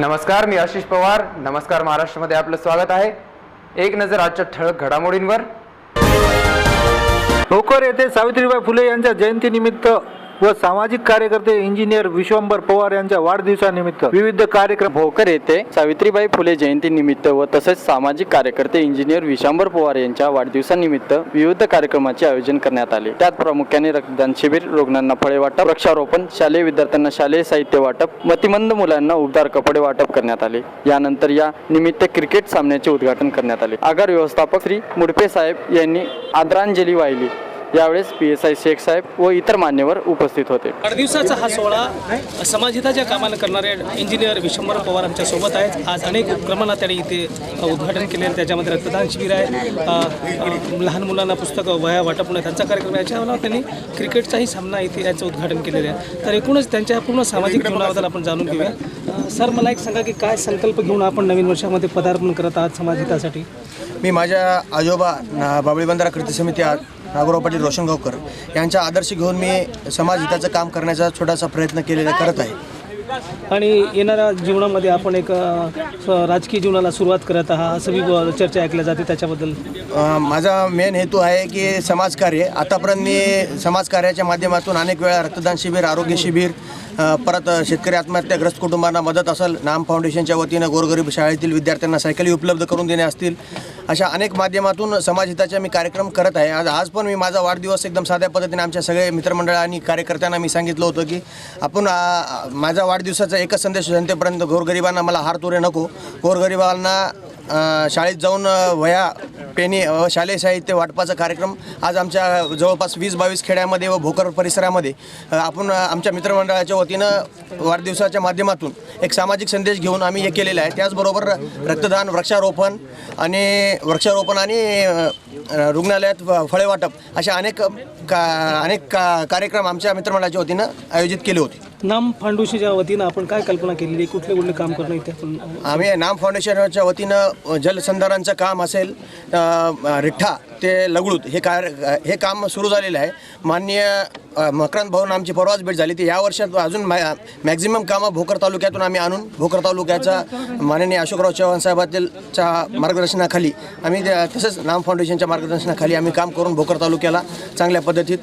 नमस्कार मी आशिष पवार. नमस्कार महाराष्ट्रामध्ये आपलं स्वागत आहे. एक नजर आजच्या ठळक घडामोडींवर. भोकर येथे सावित्रीबाई फुले यांच्या जयंतीनिमित्त व सामाजिक कार्यकर्ते इंजिनियर विश्वंभर पवार यांच्या वाढदिवसानिमित्त विविध कार्यक्रम भोकर येथे सावित्रीबाई फुले जयंतीनिमित्त व तसेच सामाजिक कार्यकर्ते इंजिनियर विश्वंभर पवार यांच्या वाढदिवसानिमित्त विविध कार्यक्रमाचे आयोजन करण्यात आले. त्यात प्रामुख्याने रक्तदान शिबिर रुग्णांना फळे वाटप वृक्षारोपण शालेय विद्यार्थ्यांना शालेय साहित्य वाटप मतिमंद मुलांना उबदार कपडे वाटप करण्यात आले. यानंतर या निमित्त क्रिकेट सामन्याचे उद्घाटन करण्यात आले. आगार व्यवस्थापक श्री मुडपे साहेब यांनी आदरांजली वाहिली. यावेळेस पी एस आय शेख साहेब व इतर मान्यवर उपस्थित होते. वाढदिवसाचा हा सोहळा समाजहिताच्या कामानं करणारे इंजिनियर विशंभर पवार आमच्यासोबत आहेत. आज अनेक उपक्रमांना त्यांनी इथे उद्घाटन केले त्याच्यामध्ये रक्तदान शिबिर आहे. लहान मुलांना पुस्तकं वह्या वाटप होणं त्यांचा कार्यक्रम आहे. याच्या अलावा त्यांनी क्रिकेटचाही सामना इथे याचं उद्घाटन केलेलं आहे. तर एकूणच त्यांच्या पूर्ण सामाजिक जीवनाबद्दल आपण जाणून घेऊया. सर मला एक सांगा की काय संकल्प घेऊन आपण नवीन वर्षामध्ये पदार्पण करत आहात समाजहितासाठी? मी माझ्या आजोबा ना- बाबळी बंधारा कृती समिती नागोराव पाटील रोशनगावकर यांचा आदर्श घेऊन मी समाजहिताचं काम करण्याचा छोटासा प्रयत्न केलेला करत आहे. आणि येणाऱ्या जीवनामध्ये आपण एक राजकीय जीवनाला सुरुवात करत आहात असं ब- चर्चा ऐकल्या जाते त्याच्याबद्दल. माझा मेन हेतू आहे की समाजकार्य. आतापर्यंत मी समाजकार्याच्या माध्यमातून अनेक वेळा रक्तदान शिबिर आरोग्य शिबिर परत शेतकरी आत्महत्याग्रस्त कुटुंबांना मदत असेल नाम फाउंडेशनच्या वतीनं गोरगरीब शाळेतील विद्यार्थ्यांना सायकली उपलब्ध करून देणे असतील अशा अनेक माध्यमातून समाजहिताचे मी कार्यक्रम करत आहे. आज आज पण मी माझा वाढदिवस एकदम साध्या पद्धतीने आमच्या सगळे मित्रमंडळ आणि कार्यकर्त्यांना मी सांगितलं होतं की आपण माझा वाढदिवसाचा एकच संदेश जनतेपर्यंत गोरगरिबांना मला हार तुरे नको. गोरगरिबांना शाळेत जाऊन वया वह्या पेनी व शालेय साहित्य वाटपाचा कार्यक्रम. आज आमच्या जवळपास वीस बावीस खेड्यामध्ये व भोकर परिसरामध्ये आपण आमच्या मित्रमंडळाच्या वतीनं वाढदिवसाच्या माध्यमातून एक सामाजिक संदेश घेऊन आम्ही हे केलेलं आहे. त्याचबरोबर रक्तदान वृक्षारोपण आणि वृक्षारोपण आणि रुग्णालयात फळे वाटप अशा अनेक का अनेक का कार्यक्रम आमच्या मित्रमंडळाच्या वतीनं आयोजित केले होते. नाम फाउंडेशनच्या वतीनं आपण काय कल्पना केलेली कुठले कुठले काम करणं इथे आपण आम्ही नाम फाउंडेशनच्या वतीनं जलसंधारणचं काम असेल रिठ्ठा ते लगडूत हे कार्य हे काम सुरू झालेलं आहे. माननीय मकरांत मकरंद भाऊन आमची परवाच भेट झाली ती. या वर्षात अजून मॅ मॅक्झिमम कामं भोकर तालुक्यातून आम्ही आणून भोकर तालुक्याचा माननीय अशोकराव चव्हाण साहेबांच्या मार्गदर्शनाखाली आम्ही तसंच नाम फाउंडेशनच्या मार्गदर्शनाखाली आम्ही काम करून भोकर तालुक्याला चांगल्या पद्धतीत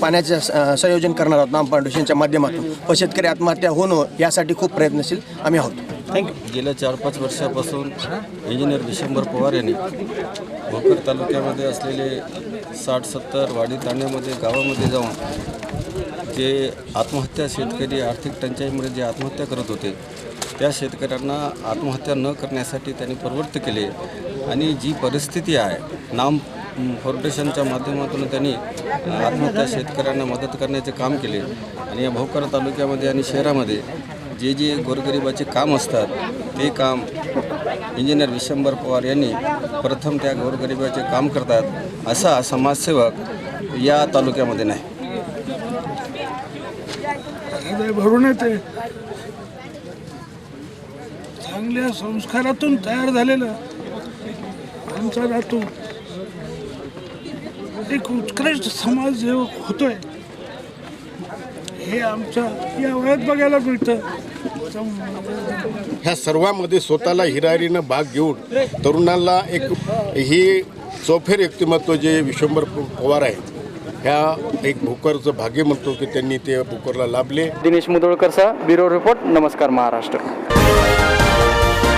पाण्याचं स- संयोजन करणार आहोत नाम फाउंडेशनच्या माध्यमातून. शेतकरी आत्महत्या होणं यासाठी खूप प्रयत्नशील आम्ही आहोत. थँक्यू गेल्या चार पाच वर्षापासून इंजिनियर डिसेंबर पवार यांनी भोकर तालुक्यामध्ये असलेले साठ सत्तर वाडी तांड्यामध्ये गावामध्ये जाऊन जे आत्महत्या शेतकरी आर्थिक टंचाईमुळे जे आत्महत्या करत होते त्या शेतकऱ्यांना आत्महत्या न करण्यासाठी त्यांनी प्रवृत्त केले. आणि जी परिस्थिती आहे नाम फाउंडेशनच्या माध्यमातून त्यांनी आत्महत्या शेतकऱ्यांना मदत करण्याचे काम केले. आणि या भोकर तालुक्यामध्ये आणि शहरामध्ये जे जे गोरगरिबाचे काम असतात ते काम इंजिनियर विशंबर पवार यांनी प्रथम त्या गोरगरिबाचे काम करतात असा समाजसेवक या तालुक्यामध्ये नाही. भरून येते. चांगल्या संस्कारातून तयार झालेलं आमचा नातू एक उत्कृष्ट समाजसेवक होतोय हे आमच्या या वयात बघायला मिळतं ह्या सर्वांमध्ये स्वतःला हिरारीनं भाग घेऊन तरुणांना एक ही चौफेर व्यक्तिमत्व जे विश्वंभर पवार आहे ह्या एक भोकरचं भाग्य म्हणतो की त्यांनी ते भोकरला लाभले. दिनेश मुदोळकरसह ब्युरो रिपोर्ट नमस्कार महाराष्ट्र.